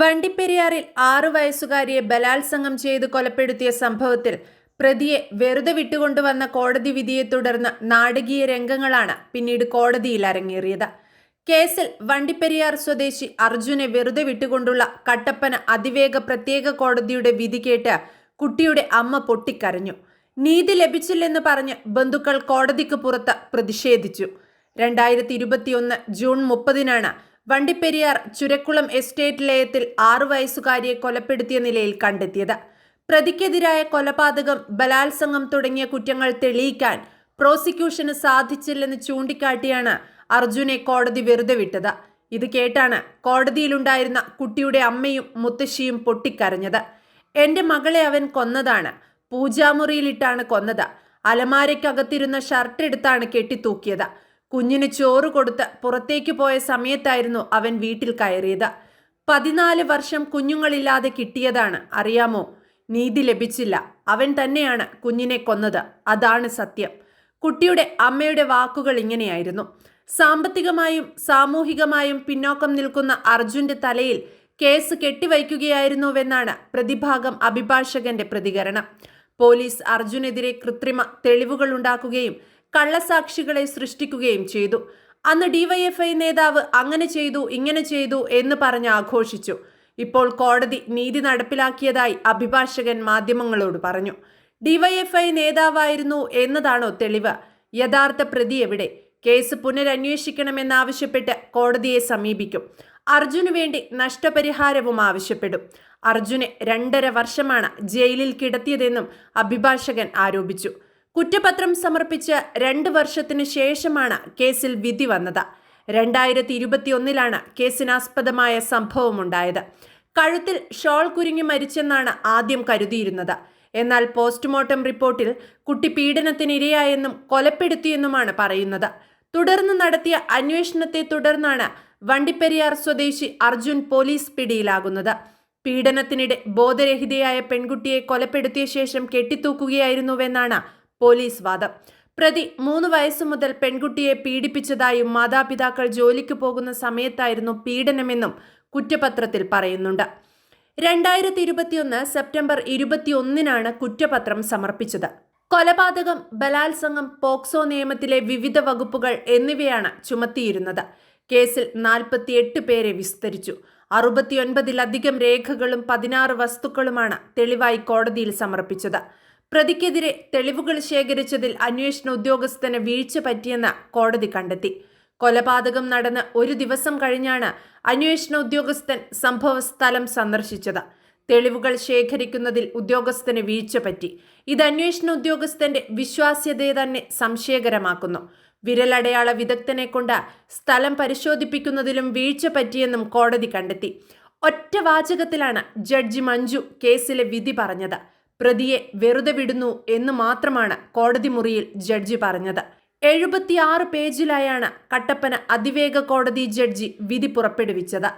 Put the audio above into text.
വണ്ടിപ്പെരിയാറിൽ ആറു വയസ്സുകാരിയെ ബലാത്സംഗം ചെയ്ത് കൊലപ്പെടുത്തിയ സംഭവത്തിൽ പ്രതിയെ വെറുതെ വിട്ടുകൊണ്ടുവന്ന കോടതി വിധിയെ തുടർന്ന് നാടകീയ രംഗങ്ങളാണ് പിന്നീട് കോടതിയിൽ അരങ്ങേറിയത്. കേസിൽ വണ്ടിപ്പെരിയാർ സ്വദേശി അർജുനെ വെറുതെ വിട്ടുകൊണ്ടുള്ള കട്ടപ്പന അതിവേഗ പ്രത്യേക കോടതിയുടെ വിധി കേട്ട് കുട്ടിയുടെ അമ്മ പൊട്ടിക്കരഞ്ഞു. നീതി ലഭിച്ചില്ലെന്ന് പറഞ്ഞ് ബന്ധുക്കൾ കോടതിക്ക് പുറത്ത് പ്രതിഷേധിച്ചു. രണ്ടായിരത്തി ഇരുപത്തിയൊന്ന് ജൂൺ മുപ്പതിനാണ് വണ്ടിപ്പെരിയാർ ചുരക്കുളം എസ്റ്റേറ്റ് ലയത്തിൽ ആറു വയസ്സുകാരിയെ കൊലപ്പെടുത്തിയ നിലയിൽ കണ്ടെത്തിയത്. പ്രതിക്കെതിരായ കൊലപാതകം ബലാത്സംഗം തുടങ്ങിയ കുറ്റങ്ങൾ തെളിയിക്കാൻ പ്രോസിക്യൂഷന് സാധിച്ചില്ലെന്ന് ചൂണ്ടിക്കാട്ടിയാണ് അർജുനെ കോടതി വെറുതെ വിട്ടത്. ഇത് കേട്ടാണ് കോടതിയിലുണ്ടായിരുന്ന കുട്ടിയുടെ അമ്മയും മുത്തശ്ശിയും പൊട്ടിക്കരഞ്ഞത്. എന്റെ മകളെ അവൻ കൊന്നതാണ്. പൂജാമുറിയിലിട്ടാണ് കൊന്നത്. അലമാരയ്ക്കകത്തിരുന്ന ഷർട്ട് എടുത്താണ് കെട്ടിത്തൂക്കിയത്. കുഞ്ഞിന് ചോറ് കൊടുത്ത് പുറത്തേക്ക് പോയ സമയത്തായിരുന്നു അവൻ വീട്ടിൽ കയറിയത്. പതിനാല് വർഷം കുഞ്ഞുങ്ങളില്ലാതെ കിട്ടിയതാണ്. അറിയാമോ? നീതി ലഭിച്ചില്ല. അവൻ തന്നെയാണ് കുഞ്ഞിനെ കൊന്നത്. അതാണ് സത്യം. കുട്ടിയുടെ അമ്മയുടെ വാക്കുകൾ ഇങ്ങനെയായിരുന്നു. സാമ്പത്തികമായും സാമൂഹികമായും പിന്നോക്കം നിൽക്കുന്ന അർജുന്റെ തലയിൽ കേസ് കെട്ടിവയ്ക്കുകയായിരുന്നുവെന്നാണ് പ്രതിഭാഗം അഭിഭാഷകന്റെ പ്രതികരണം. പോലീസ് അർജുനെതിരെ കൃത്രിമ തെളിവുകൾ ഉണ്ടാക്കുകയും കള്ളസാക്ഷികളെ സൃഷ്ടിക്കുകയും ചെയ്തു. അന്ന് ഡിവൈഎഫ്ഐ നേതാവ് അങ്ങനെ ചെയ്തു ഇങ്ങനെ ചെയ്തു എന്ന് പറഞ്ഞ് ആഘോഷിച്ചു. ഇപ്പോൾ കോടതി നീതി നടപ്പിലാക്കിയതായി അഭിഭാഷകൻ മാധ്യമങ്ങളോട് പറഞ്ഞു. ഡിവൈഎഫ്ഐ നേതാവായിരുന്നു എന്നതാണോ തെളിവ്? യഥാർത്ഥ പ്രതി എവിടെ? കേസ് പുനരന്വേഷിക്കണമെന്നാവശ്യപ്പെട്ട് കോടതിയെ സമീപിക്കും. അർജുനു വേണ്ടി നഷ്ടപരിഹാരവും ആവശ്യപ്പെടും. അർജുനെ രണ്ടര വർഷമാണ് ജയിലിൽ കിടത്തിയതെന്നും അഭിഭാഷകൻ ആരോപിച്ചു. കുറ്റപത്രം സമർപ്പിച്ച് രണ്ട് വർഷത്തിനു ശേഷമാണ് കേസിൽ വിധി വന്നത്. രണ്ടായിരത്തി ഇരുപത്തിയൊന്നിലാണ് കേസിനാസ്പദമായ സംഭവമുണ്ടായത്. കഴുത്തിൽ ഷോൾ കുരുങ്ങി മരിച്ചെന്നാണ് ആദ്യം കരുതിയിരുന്നത്. എന്നാൽ പോസ്റ്റ്മോർട്ടം റിപ്പോർട്ടിൽ കുട്ടി പീഡനത്തിനിരയായെന്നും കൊലപ്പെടുത്തിയെന്നുമാണ് പറയുന്നത്. തുടർന്ന് നടത്തിയ അന്വേഷണത്തെ തുടർന്നാണ് വണ്ടിപ്പെരിയാർ സ്വദേശി അർജുൻ പോലീസ് പിടിയിലാകുന്നത്. പീഡനത്തിനിടെ ബോധരഹിതയായ പെൺകുട്ടിയെ കൊലപ്പെടുത്തിയ ശേഷം കെട്ടിത്തൂക്കുകയായിരുന്നുവെന്നാണ് പോലീസ് വാദം. പ്രതി മൂന്ന് വയസ്സു മുതൽ പെൺകുട്ടിയെ പീഡിപ്പിച്ചതായും മാതാപിതാക്കൾ ജോലിക്ക് പോകുന്ന സമയത്തായിരുന്നു പീഡനമെന്നും കുറ്റപത്രത്തിൽ പറയുന്നുണ്ട്. രണ്ടായിരത്തി ഇരുപത്തിയൊന്ന് സെപ്റ്റംബർ ഇരുപത്തിയൊന്നിനാണ് കുറ്റപത്രം സമർപ്പിച്ചത്. കൊലപാതകം ബലാത്സംഗം പോക്സോ നിയമത്തിലെ വിവിധ വകുപ്പുകൾ എന്നിവയാണ് ചുമത്തിയിരുന്നത്. കേസിൽ നാൽപ്പത്തിയെട്ട് പേരെ വിസ്തരിച്ചു. അറുപത്തിയൊൻപതിലധികം രേഖകളും പതിനാറ് വസ്തുക്കളുമാണ് തെളിവായി കോടതിയിൽ സമർപ്പിച്ചത്. പ്രതിക്കെതിരെ തെളിവുകൾ ശേഖരിച്ചതിൽ അന്വേഷണ ഉദ്യോഗസ്ഥന് വീഴ്ച പറ്റിയെന്ന് കോടതി കണ്ടെത്തി. കൊലപാതകം നടന്ന് ഒരു ദിവസം കഴിഞ്ഞാണ് അന്വേഷണ ഉദ്യോഗസ്ഥൻ സംഭവസ്ഥലം സന്ദർശിച്ചത്. തെളിവുകൾ ശേഖരിക്കുന്നതിൽ ഉദ്യോഗസ്ഥന് വീഴ്ച പറ്റി. ഇത് അന്വേഷണ ഉദ്യോഗസ്ഥന്റെ വിശ്വാസ്യതയെ തന്നെ സംശയകരമാക്കുന്നു. വിരലടയാള വിദഗ്ധനെ കൊണ്ട് സ്ഥലം പരിശോധിപ്പിക്കുന്നതിലും വീഴ്ച പറ്റിയെന്നും കോടതി കണ്ടെത്തി. ഒറ്റ വാചകത്തിലാണ് ജഡ്ജി മഞ്ജു കേസിലെ വിധി പറഞ്ഞത്. പ്രതിയെ വെറുതെ വിടുന്നു എന്ന് മാത്രമാണ് കോടതി മുറിയിൽ ജഡ്ജി പറഞ്ഞത്. എഴുപത്തിയാറ് പേജിലായാണ് കട്ടപ്പന അതിവേഗ കോടതി ജഡ്ജി വിധി പുറപ്പെടുവിച്ചത്.